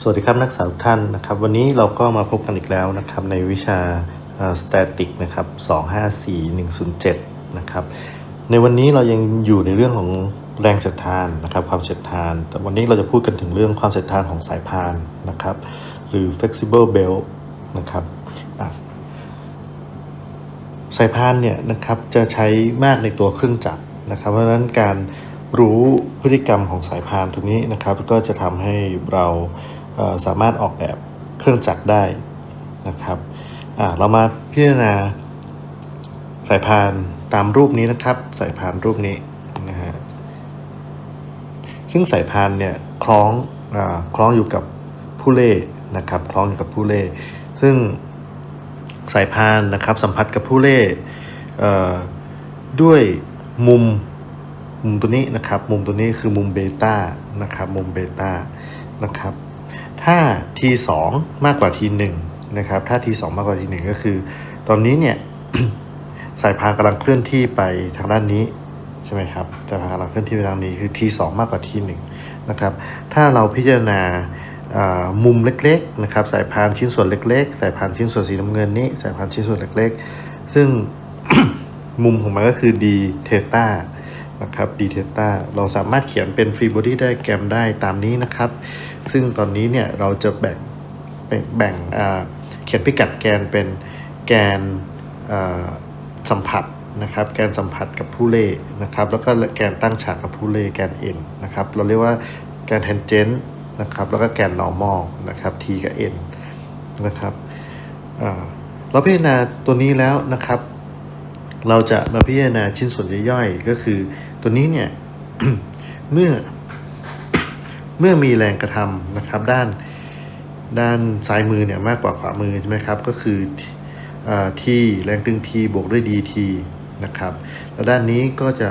สวัสดีครับนักศึกษาทุกท่านนะครับวันนี้เราก็มาพบกันอีกแล้วนะครับในวิชา static นะครับ254107นะครับในวันนี้เรายังอยู่ในเรื่องของแรงเสียดทานนะครับความเสียดทาน แต่วันนี้เราจะพูดกันถึงเรื่องความเสียดทานของสายพานนะครับหรือ flexible belt นะครับสายพานเนี่ยนะครับจะใช้มากในตัวเครื่องจักรนะครับ เพราะฉะนั้นการรู้พฤติกรรมของสายพานตรงนี้นะครับ ก็จะทำให้เรา สามารถออกแบบเครื่องจักรได้นะครับเรามาพิจารณาสายพานตามรูปนี้นะครับ สายพานรูปนี้นะฮะซึ่งสายพานเนี่ยคล้องอคล้องอยู่กับผู้เล่นะครับ คล้องอยู่กับผู้เล่ ซึ่งสายพานนะครับ สัมผัสกับผู้เล่ด้วยมุมมุมตัวนี้นะครับ มุมตัวนี้คือมุมเบต้านะครับ มุมเบต้านะครับ ถ้า t2 มากกว่า t1 นะครับ ถ้า t2 มากกว่า t1 ก็คือ ตอนนี้เนี่ยสายพานกำลังเคลื่อนที่ไปทางด้านนี้ใช่ไหมครับสายพานกำลังเคลื่อนที่ไปทางนี้คือ t2 มากกว่า t1 นะครับ ถ้าเราพิจารณามุมเล็กๆนะครับ สายพานชิ้นส่วนเล็กๆ สายพานชิ้นส่วนสีน้ำเงินนี้ สายพานชิ้นส่วนเล็กๆ ซึ่งมุมของมันก็คือ d เทต้า นะครับ d เทต้าเราสามารถเขียนเป็นฟรีบอดี้ได้แกรมได้ตามนี้นะครับ ซึ่งตอนนี้เนี่ยเราจะแบ่งแบ่งเขียนพิกัดแกนเป็นแกนสัมผัสนะครับแกนสัมผัสกับผู้เล่นะครับแล้วก็แกนตั้งฉากกับผู้เล่แกน n นนะครับเราเรียกว่าแกน tangent นะครับแล้วก็แกน normal นะครับ t กับ n นะครับเราพิจารณาตัวนี้แล้วนะครับ เราจะมาพิจารณาชิ้นส่วนย่อยๆ ก็คือตัวนี้เนี่ยเมื่อเมื่อมีแรงกระทำนะครับ ด้านด้านซ้ายมือเนี่ยมากกว่าขวามือใช่ไหมครับก็คือที่แรงตึง t บวกด้วย dt นะครับแล้วด้านนี้ก็จะ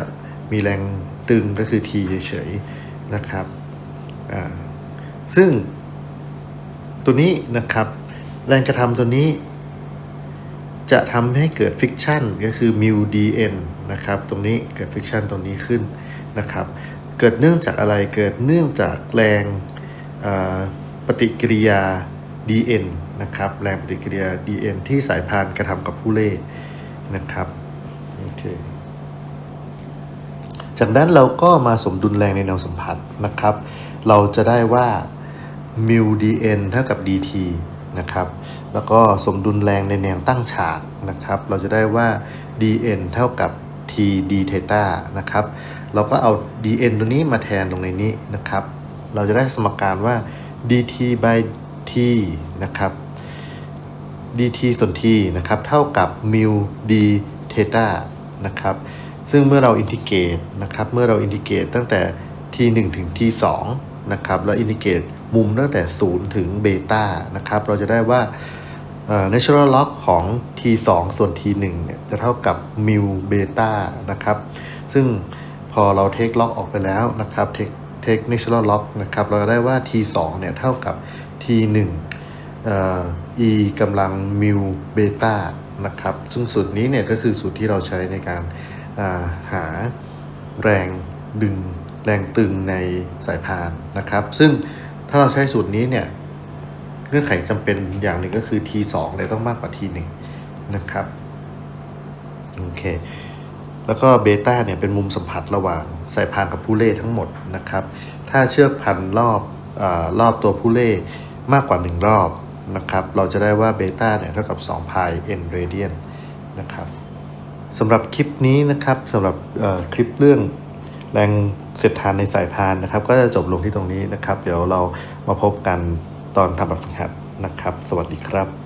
มีแรงตึงก็คือ t เฉยๆนะครับซึ่งตัวนี้นะครับ แรงกระทำตัวนี้ จะทำให้เกิดฟิกชันก็คือ mu dn นะครับตรงนี้เกิดฟิกชันตรงนี้ขึ้นนะครับเกิดเนื่องจากอะไรเกิดเนื่องจากแรงปฏิกิริยา dn นะครับแรงปฏิกิริยา dn ที่สายพานกระทำกับผู้เล่นะครับโอเคจากนั้นเราก็มาสมดุลแรงในแนวสัมผัสนะครับ เราจะได้ว่า mu dn เท่ากับ dt นะครับ แล้วก็สมดุลแรงในแนวตั้งฉากนะครับ เราจะได้ว่า dn เท่ากับ t d theta นะครับ เราก็เอา dn ตัวนี้มาแทนลงในนี้นะครับ เราจะได้สมการว่า dt by t นะครับ dt ส่วน t นะครับ เท่ากับ mu d theta นะครับ ซึ่งเมื่อเราอินทิเกรตนะครับ เมื่อเราอินทิเกรตตั้งแต่ t 1ถึง t 2 นะครับแล้วอินทิเกรตมุมตั้งแต่ 0 ถึงเบต้านะครับเราจะได้ว่าเอ่อ natural log ของ t 2 ส่วน t 1 เนี่ยจะเท่ากับ mu เบต้านะครับซึ่งพอเราเทคล็อกออกไปแล้วนะครับเทคเทค natural log นะครับเราจะได้ว่า t 2 เนี่ยเท่ากับ t 1 เอ่อ e กำลัง mu เบต้านะครับซึ่งสูตรนี้เนี่ยก็คือสูตรที่เราใช้ในการาหาแรงดึง แรงตึงในสายพานนะครับ ซึ่งถ้าเราใช้สูตรนี้เนี่ยเงื่อนไขจำเป็นอย่างหนึ่งก็คือ T2 เลยต้องมากกว่า T1 นะครับโอเคแล้วก็เบต้าเนี่ยเป็นมุมสัมผัสระหว่างสายพานกับผู้เล่ทั้งหมดนะครับ ถ้าเชือกพันรอบอรอบตัวผู้เล่มากกว่า 1 รอบนะครับ เราจะได้ว่าเบต้าเนี่ยเท่ากับ2 pi n radian นะครับสำหรับคลิปนี้นะครับสำหรับคลิปเรื่องแรง เสียดทานในสายพานนะครับ ก็จะจบลงที่ตรงนี้นะครับ เดี๋ยวเรามาพบกันตอนทำแบบฝึกหัดนะครับ สวัสดีครับ